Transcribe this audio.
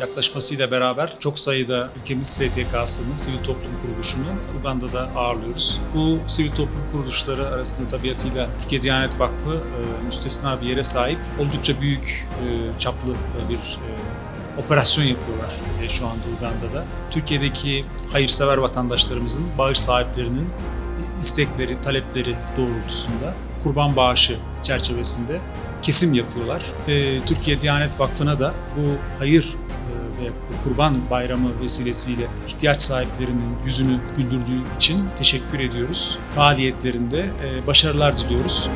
yaklaşmasıyla beraber çok sayıda ülkemiz STK'sını, sivil toplum kuruluşunu Uganda'da ağırlıyoruz. Bu sivil toplum kuruluşları arasında tabiatıyla Türkiye Diyanet Vakfı e, müstesna bir yere sahip. Oldukça büyük e, çaplı e, bir e, operasyon yapıyorlar e, şu anda Uganda'da. Türkiye'deki hayırsever vatandaşlarımızın, bağış sahiplerinin istekleri, talepleri doğrultusunda kurban bağışı çerçevesinde kesim yapıyorlar. E, Türkiye Diyanet Vakfı'na da bu hayır e, ve bu kurban bayramı vesilesiyle ihtiyaç sahiplerinin yüzünü güldürdüğü için teşekkür ediyoruz. Faaliyetlerinde e, başarılar diliyoruz.